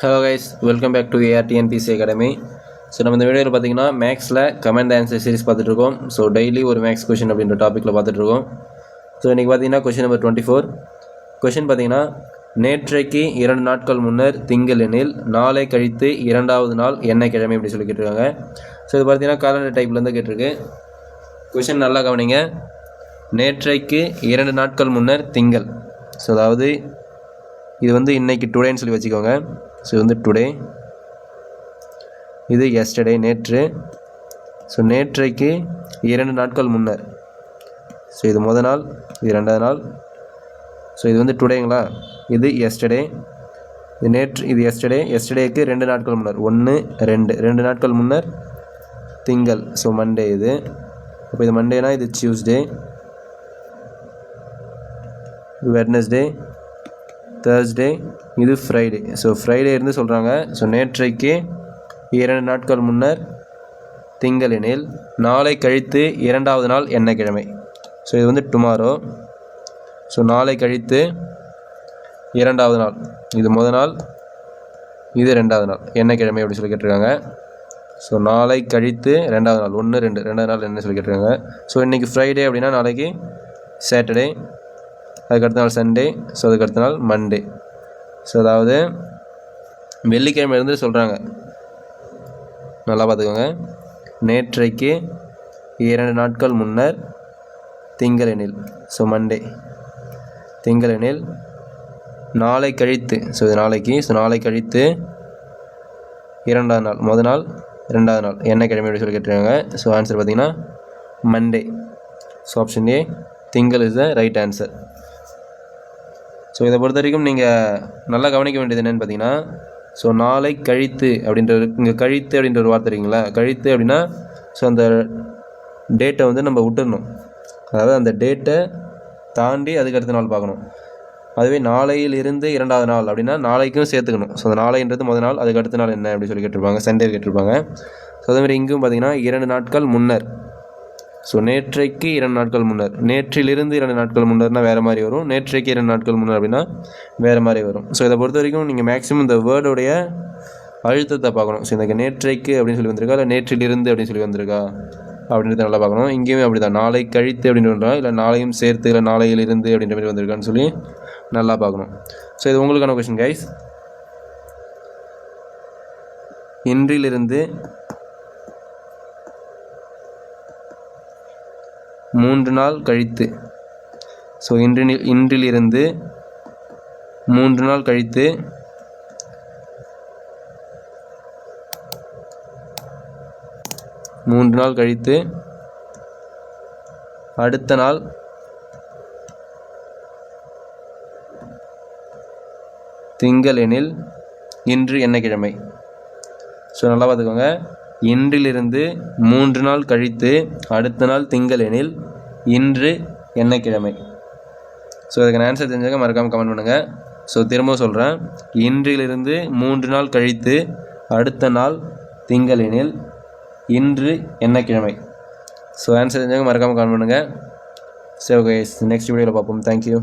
Hello guys welcome back to ARTNPC academy so நம்ம இந்த வீடியோவில் பார்த்தீங்கன்னா மேக்ஸில் கமெண்ட் ஆன்சர் சீரிஸ் பார்த்துட்ருக்கோம். ஸோ டெய்லி ஒரு மேக்ஸ் கொஷின் அப்படின்ற டாப்பிக்கில் பார்த்துட்ருக்கோம். ஸோ இன்றைக்கி பார்த்தீங்கன்னா question number twenty four question பார்த்தீங்கன்னா நேற்றைக்கு இரண்டு நாட்கள் முன்னர் திங்கள் எனில் நாளை கழித்து இரண்டாவது நாள் என்ன கிழமை அப்படி சொல்லி கேட்டிருக்காங்க. ஸோ இது பார்த்தீங்கன்னா காலண்டர் டைப்லேருந்து கேட்டிருக்கு. கொஷின் நல்லா கவனிங்க. நேற்றைக்கு இரண்டு நாட்கள் முன்னர் திங்கள். ஸோ அதாவது இது வந்து இன்றைக்கி டுடேன்னு சொல்லி வச்சுக்கோங்க. ஸோ இது வந்து டுடே இது எஸ்டர்டே நேற்று. ஸோ நேற்றைக்கு இரண்டு நாட்கள் முன்னர் ஸோ இது முத நாள் இது ரெண்டாவது நாள். ஸோ இது வந்து டுடேங்களா இது எஸ்டர்டே இது நேற்று இது எஸ்டர்டே எஸ்டர்டேக்கு ரெண்டு நாட்கள் முன்னர். ஒன்று ரெண்டு. ரெண்டு நாட்கள் முன்னர் திங்கள். ஸோ மண்டே இது. அப்போ இது மண்டேனா இது டியூஸ்டே வெட்னஸ்டே தேர்ஸ்டே இது ஃப்ரைடே ஸோ ஃப்ரைடே இருந்து சொல்கிறாங்க ஸோ நேற்றைக்கு இரண்டு நாட்கள் முன்னர் திங்களெனில் நாளை கழித்து இரண்டாவது நாள் என்ன கிழமை ஸோ இது வந்து டுமாரோ ஸோ நாளை கழித்து இரண்டாவது நாள். இது முத நாள் இது ரெண்டாவது நாள். என்ன கிழமை அப்படி சொல்லி கேட்டிருக்காங்க. ஸோ நாளை கழித்து ரெண்டாவது நாள். ஒன்று ரெண்டு. ரெண்டாவது நாள் என்ன சொல்லி கேட்டிருக்காங்க. ஸோ இன்றைக்கி ஃப்ரைடே அப்படின்னா நாளைக்கு சாட்டர்டே அதுக்கடுத்த நாள் சண்டே ஸோ அதுக்கடுத்த நாள் மண்டே ஸோ அதாவது வெள்ளிக்கிழமை இருந்து சொல்கிறாங்க நல்லா பார்த்துக்கோங்க. நேற்றைக்கு இரண்டு நாட்கள் முன்னர் திங்களெனில் ஸோ மண்டே திங்களெனில் நாளை கழித்து ஸோ இது நாளைக்கு ஸோ நாளை கழித்து இரண்டாவது நாள் முதல் நாள் ரெண்டாவது நாள். என்ன கிழமை அப்படின்னு சொல்லி கேட்டிருக்காங்க. ஸோ ஆன்சர் பார்த்திங்கன்னா மண்டே ஸோ ஆப்ஷன் ஏ திங்கள் is the right answer so இதை பொறுத்த வரைக்கும் நீங்கள் நல்லா கவனிக்க வேண்டியது என்னென்னு பார்த்தீங்கன்னா ஸோ நாளை கழித்து அப்படின்ற இங்கே கழித்து அப்படின்ற ஒரு வார்த்தை இருக்குங்களா? கழித்து அப்படின்னா ஸோ அந்த டேட்டை வந்து நம்ம விட்டுடணும் அதாவது அந்த டேட்டை தாண்டி அதுக்கு அடுத்த நாள் பார்க்கணும். அதுவே நாளையிலிருந்து இரண்டாவது நாள் அப்படின்னா நாளைக்கும் சேர்த்துக்கணும். ஸோ அந்த நாளைன்றது முதல் நாள் அதுக்கு அடுத்த நாள் என்ன அப்படின்னு சொல்லி கேட்டிருப்பாங்க சண்டே கேட்டிருப்பாங்க. ஸோ அதேமாதிரி இங்கும் பார்த்தீங்கன்னா இரண்டு நாட்கள் முன்னர். ஸோ நேற்றைக்கு இரண்டு நாட்கள் முன்னர். நேற்றிலிருந்து இரண்டு நாட்கள் முன்னர்னா வேறு மாதிரி வரும். நேற்றைக்கு இரண்டு நாட்கள் முன்னர் அப்படின்னா வேறு மாதிரி வரும். ஸோ இதை பொறுத்த வரைக்கும் நீங்கள் மேக்ஸிமம் இந்த வேர்டுடைய அழுத்தத்தை பார்க்கணும். ஸோ இந்த நேற்றைக்கு அப்படின்னு சொல்லி வந்திருக்கா? இல்லை நேற்றிலிருந்து அப்படின்னு சொல்லி வந்திருக்கா? அப்படின்றத நல்லா பார்க்கணும். இங்கேயுமே அப்படி தான் நாளை கழித்து அப்படின்னு இல்லை நாளையும் சேர்த்து இல்லை நாளையிலிருந்து அப்படின்ற மாதிரி வந்திருக்கான்னு சொல்லி நல்லா பார்க்கணும். ஸோ இது உங்களுக்கான கொஷின் கைஸ் இன்றிலிருந்து மூன்று நாள் கழித்து. ஸோ இன்றில் இன்றிலிருந்து மூன்று நாள் கழித்து மூன்று நாள் கழித்து அடுத்த நாள் திங்கள் எனில் இன்று என்ன கிழமை ஸோ நல்லா பார்த்துக்கோங்க. இன்றிலிருந்து மூன்று நாள் கழித்து அடுத்த நாள் திங்கள் எனில் இன்று என்ன கிழமை ஸோ அதுக்கு ஆன்சர் தெரிஞ்சாக்க மறக்காமல் கமெண்ட் பண்ணுங்கள் ஸோ திரும்ப சொல்கிறேன் இன்றிலிருந்து மூன்று நாள் கழித்து அடுத்த நாள் திங்கள் எனில் இன்று என்ன கிழமை ஸோ ஆன்சர் தெரிஞ்சாக்க மறக்காமல் கமெண்ட் பண்ணுங்கள் சரி ஓகே நெக்ஸ்ட் வீடியோவில் பார்ப்போம். தேங்க்யூ